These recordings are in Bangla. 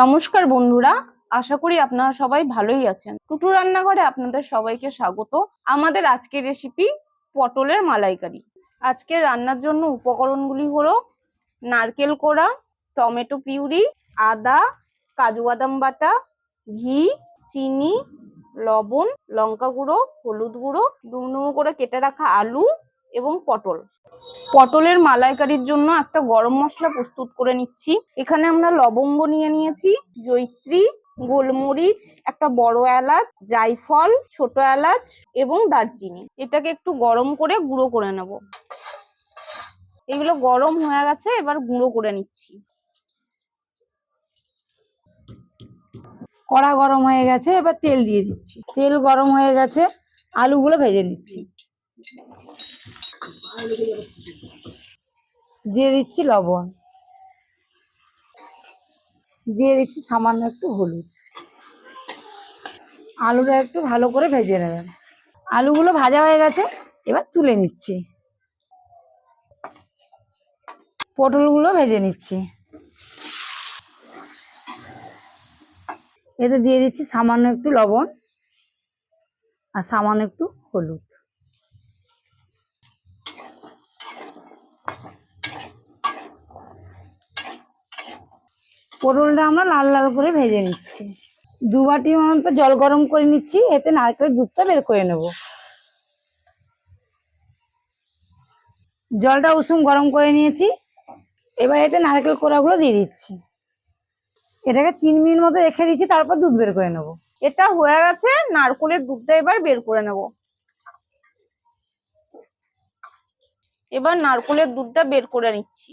নমস্কার বন্ধুরা, আশা করি আপনারা সবাই ভালোই আছেন। টুটু রান্নাঘরে আপনাদের সবাইকে স্বাগত। আমাদের আজকের রেসিপি পটলের মালাইকারি। আজকে রান্নার জন্য উপকরণগুলি হলো নারকেল কোড়া, টমেটো পিউরি, আদা, কাজু বাদাম বাটা, ঘি, চিনি, লবণ, লঙ্কা গুঁড়ো, হলুদ গুঁড়ো ডুমো ডুমো করে কেটে রাখা আলু এবং পটল। পটলের মালাইকারির জন্য একটা গরম মশলা প্রস্তুত করে নিচ্ছি। এখানে আমরা লবঙ্গ নিয়ে নিয়েছি জৈত্রী গোলমরিচ, একটা বড় এলাচ, জায়ফল, ছোট এলাচ এবং দারচিনি। এটাকে একটু গরম করে গুঁড়ো করে নেব। এগুলো গরম হয়ে গেছে, এবার গুঁড়ো করে নিচ্ছি। কড়া গরম হয়ে গেছে, এবার তেল দিয়ে দিচ্ছি। তেল গরম হয়ে গেছে, আলুগুলো ভেজে নিচ্ছি। দিয়ে দিচ্ছি লবণ। দিয়ে দিচ্ছি সামান্য একটু হলুদ। আলুটা একটু ভালো করে ভেজে নেবেন। আলুগুলো ভাজা হয়ে গেছে, এবার তুলে নিচ্ছি। পটলগুলো ভেজে নিচ্ছি। এতে দিয়ে দিচ্ছি সামান্য একটু লবণ আর সামান্য একটু হলুদ। পটলটা আমরা লাল লাল করে ভেজে নিচ্ছি। দু বাটি মতো জল গরম করে নিচ্ছি, এতে নারকেলের দুধটা বের করে নেব। জলটা উষুম গরম করে নিয়েছি, এবার এতে নারকেল কোড়াগুলো দিয়ে দিচ্ছি। এটাকে তিন মিনিট মতো রেখে দিচ্ছি, তারপর দুধ বের করে নেব। এটা হয়ে গেছে, নারকলের দুধটা এবার বের করে নেব। এবার নারকলের দুধটা বের করে নিচ্ছি।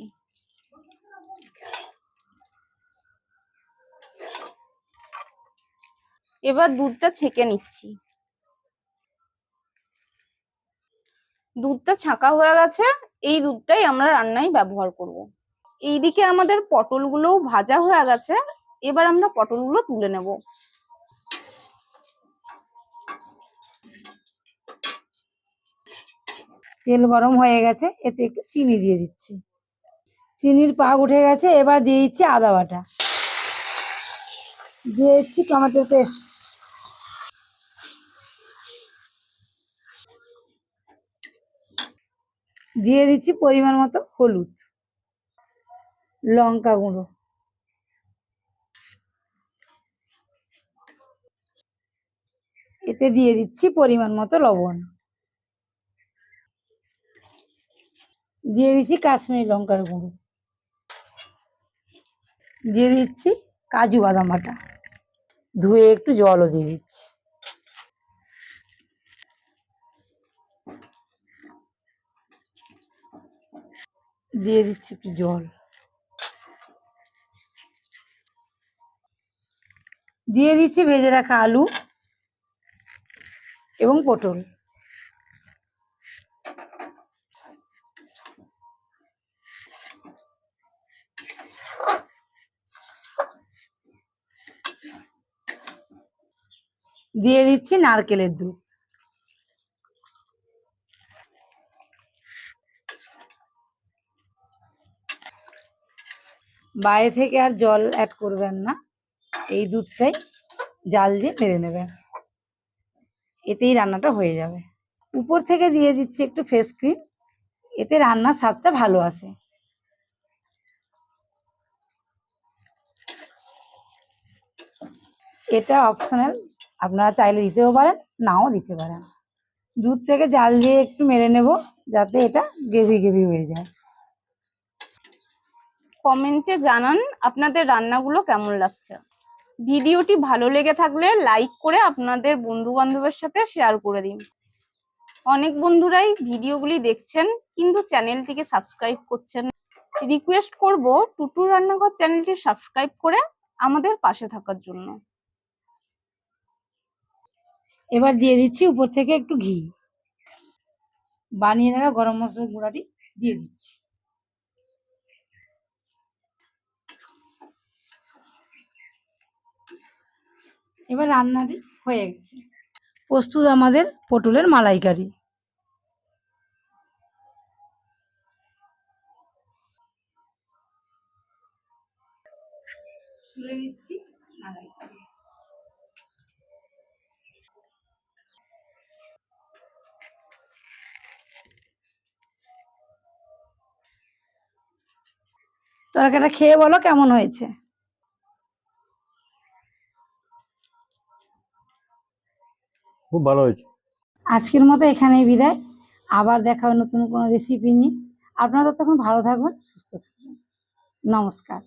এবার দুধটা ছেঁকে নিচ্ছি। দুধটা ছাঁকা হয়ে গেছে, এই দুধটাই আমরা রান্নায় ব্যবহার করব। এইদিকে আমাদের পটলগুলোও ভাজা হয়ে গেছে, এবার আমরা পটলগুলো তুলে নেব। তেল গরম হয়ে গেছে, এতে একটু চিনি দিয়ে দিচ্ছি। চিনির পাক উঠে গেছে, এবার দিয়ে দিচ্ছি আদা বাটা। দিয়ে দিচ্ছি টমেটো পেস্ট। দিয়ে দিচ্ছি পরিমাণ মতো হলুদ, লঙ্কা গুঁড়ো। এতে দিয়ে দিচ্ছি পরিমাণ মতো লবণ। দিয়ে দিচ্ছি কাশ্মীরি লঙ্কার গুঁড়ো। দিয়ে দিচ্ছি কাজু বাদাম বাটা। ধুয়ে একটু জলও দিয়ে দিচ্ছি। দিয়ে দিচ্ছি একটু জল। দিয়ে দিচ্ছি ভেজে রাখা আলু এবং পটল। দিয়ে দিচ্ছি নারকেলের দুধ। বাইরে থেকে আর জল অ্যাড করবেন না। এই দুধটাই জাল দিয়ে মেরে নেবেন। এতেই রান্নাটা হয়ে যাবে। উপর থেকে দিয়ে দিচ্ছি একটু ফেস ক্রিম এতে রান্নার স্বাদটা ভালো আসে। এটা অপশনাল আপনারা চাইলে দিতেও পারেন, নাও দিতে পারেন। দুধ থেকে জাল দিয়ে একটু মেরে নেব, যাতে এটা গ্রেভি গ্রেভি হয়ে যায়। কমেন্টে জানান আপনাদের রান্নাগুলো কেমন লাগছে। ভিডিওটি ভালো লেগে থাকলে লাইক করে আপনাদের বন্ধু বান্ধবের সাথে শেয়ার করে দিন। অনেক বন্ধুরাই ভিডিওগুলি দেখছেন, কিন্তু চ্যানেলটিকে সাবস্ক্রাইব করছেন রিকোয়েস্ট করব টুটু রান্নাঘর চ্যানেলটি সাবস্ক্রাইব করে আমাদের পাশে থাকার জন্য। এবার দিয়ে দিচ্ছি উপর থেকে একটু ঘি। বানিয়ে রাখা গরম মশলার গুঁড়াটি দিয়ে দিচ্ছি। এবার রান্নাটি হয়ে গেছে। প্রস্তুত আমাদের পটলের মালাইকারি। তুলে দিচ্ছি মালাইকারি। তরকারিটা খেয়ে বলো কেমন হয়েছে? খুব ভালো হয়েছে। আজকের মতো এখানেই বিদায়। আবার দেখা নতুন কোনো রেসিপি নিয়ে। আপনারা তখন ভালো থাকবেন, সুস্থ থাকবেন। নমস্কার।